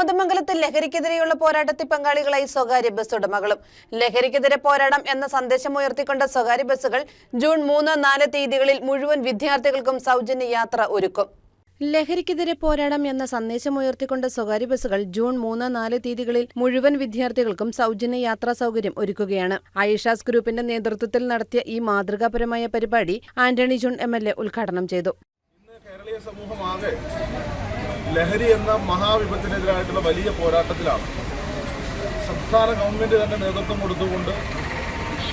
കോതമംഗലത്ത് ലഹരിക്കെതിരെയുള്ള പോരാട്ടത്തിൽ പങ്കാളികളായി സ്വകാര്യ ബസ് ഉടമകളും. ലഹരിക്കെതിരെ പോരാടം എന്ന സന്ദേശം ഉയർത്തിക്കൊണ്ട സ്വകാര്യ ബസ്സുകൾ ജൂൺ മൂന്ന് നാല് തീയതികളിൽ മുഴുവൻ വിദ്യാർത്ഥികൾക്കും സൗജന്യ യാത്ര ഒരുക്കും. ലഹരിക്കെതിരെ പോരാടം എന്ന സന്ദേശം ഉയർത്തിക്കൊണ്ട സ്വകാര്യ ബസ്സുകൾ ജൂൺ മൂന്ന് നാല് തീയതികളിൽ മുഴുവൻ വിദ്യാർത്ഥികൾക്കും സൗജന്യ യാത്രാ സൗകര്യം ഒരുക്കുകയാണ്. ഐഷാസ് ഗ്രൂപ്പിന്റെ നേതൃത്വത്തിൽ നടത്തിയ ഈ മാതൃകാപരമായ പരിപാടി Antony John M L A ഉദ്ഘാടനം ചെയ്തു. ഇന്ന് കേരളീയ സമൂഹമാകെ ലഹരി എന്ന മഹാവിപത്തിനെതിരായിട്ടുള്ള വലിയ പോരാട്ടത്തിലാണ്. സംസ്ഥാന ഗവൺമെന്റ് തന്നെ നേതൃത്വം കൊടുത്തുകൊണ്ട്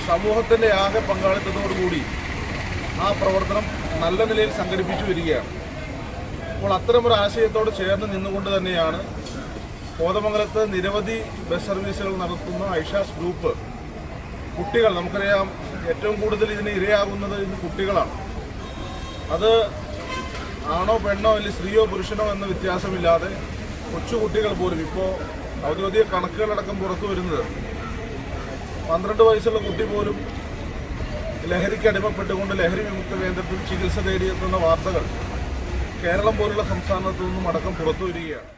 സമൂഹത്തിന്റെ ആകെ പങ്കാളിത്തത്തോടുകൂടി ആ പ്രവർത്തനം നല്ല നിലയിൽ സംഘടിപ്പിച്ചു വരികയാണ്. അപ്പോൾ അത്തരമൊരു ആശയത്തോട് ചേർന്ന് നിന്നുകൊണ്ട് തന്നെയാണ് കോതമംഗലത്ത് നിരവധി ബസ് സർവീസുകൾ നടത്തുന്ന ഐഷാസ് ഗ്രൂപ്പ്. കുട്ടികൾ നമുക്കറിയാം ഏറ്റവും കൂടുതൽ ഇതിന് ഇരയാകുന്നത് ഇന്ന് കുട്ടികളാണ്. അത് ആണോ പെണ്ണോ അല്ലെങ്കിൽ സ്ത്രീയോ പുരുഷനോ എന്ന വ്യത്യാസമില്ലാതെ കൊച്ചുകുട്ടികൾ പോലും ഇപ്പോൾ ഔദ്യോഗിക കണക്കുകളടക്കം പുറത്തു വരുന്നത്. പന്ത്രണ്ട് വയസ്സുള്ള കുട്ടി പോലും ലഹരിക്ക് അടിമപ്പെട്ടുകൊണ്ട് ലഹരി വിമുക്ത കേന്ദ്രത്തിൽ ചികിത്സ തേടിയെത്തുന്ന വാർത്തകൾ കേരളം പോലുള്ള സംസ്ഥാനത്തു നിന്നും അടക്കം പുറത്തു വരികയാണ്.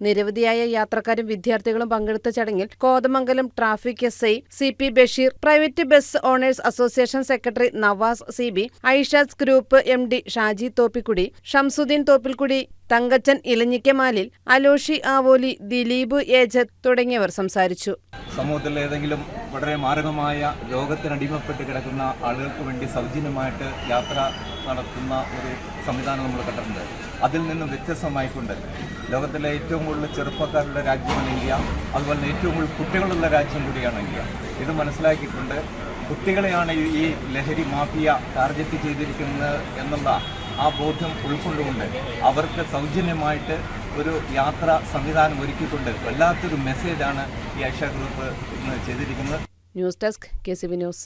നിരവധിയായ യാത്രക്കാരും വിദ്യാർത്ഥികളും പങ്കെടുത്ത ചടങ്ങിൽ Kothamangalam traffic S I C P Basheer private bus owners association secretary Navas C B Aishas group M D Shaji Thoppikkudi Shamsuddin Thoppilkudi Thankachan Elanjikkamalil Aloshy Avoli Dileep Ejath തുടങ്ങിയവർ സംസാരിച്ചു. സമൂഹത്തിൽ ഏതെങ്കിലും വളരെ മാരകമായ രോഗത്തിനടിമപ്പെട്ട് കിടക്കുന്ന ആളുകൾക്ക് വേണ്ടി സൗജന്യമായിട്ട് യാത്ര നടത്തുന്ന ഒരു സംവിധാനം നമ്മൾ കണ്ടിട്ടുണ്ട്. അതിൽ നിന്നും വ്യത്യസ്തമായിക്കൊണ്ട് ലോകത്തിലെ ഏറ്റവും കൂടുതൽ ചെറുപ്പക്കാരുടെ രാജ്യമാണ് ഇന്ത്യ. അതുപോലെ ഏറ്റവും കൂടുതൽ കുട്ടികളുള്ള രാജ്യം കൂടിയാണ് ഇന്ത്യ. ഇത് മനസ്സിലാക്കിയിട്ടുണ്ട്. കുട്ടികളെയാണ് ഈ- ലഹരി മാഫിയ ടാർഗറ്റ് ചെയ്തിരിക്കുന്നത് എന്നുള്ള ആ ബോധ്യം ഉൾക്കൊണ്ടുകൊണ്ട് അവർക്ക് സൗജന്യമായിട്ട് ഒരു യാത്ര സംവിധാനം ഒരുക്കിക്കൊണ്ട് വല്ലാത്തൊരു മെസ്സേജാണ് ഈ ഐഷ ഗ്രൂപ്പ് ഇന്ന് ചെയ്തിരിക്കുന്നത്. News desk K C V news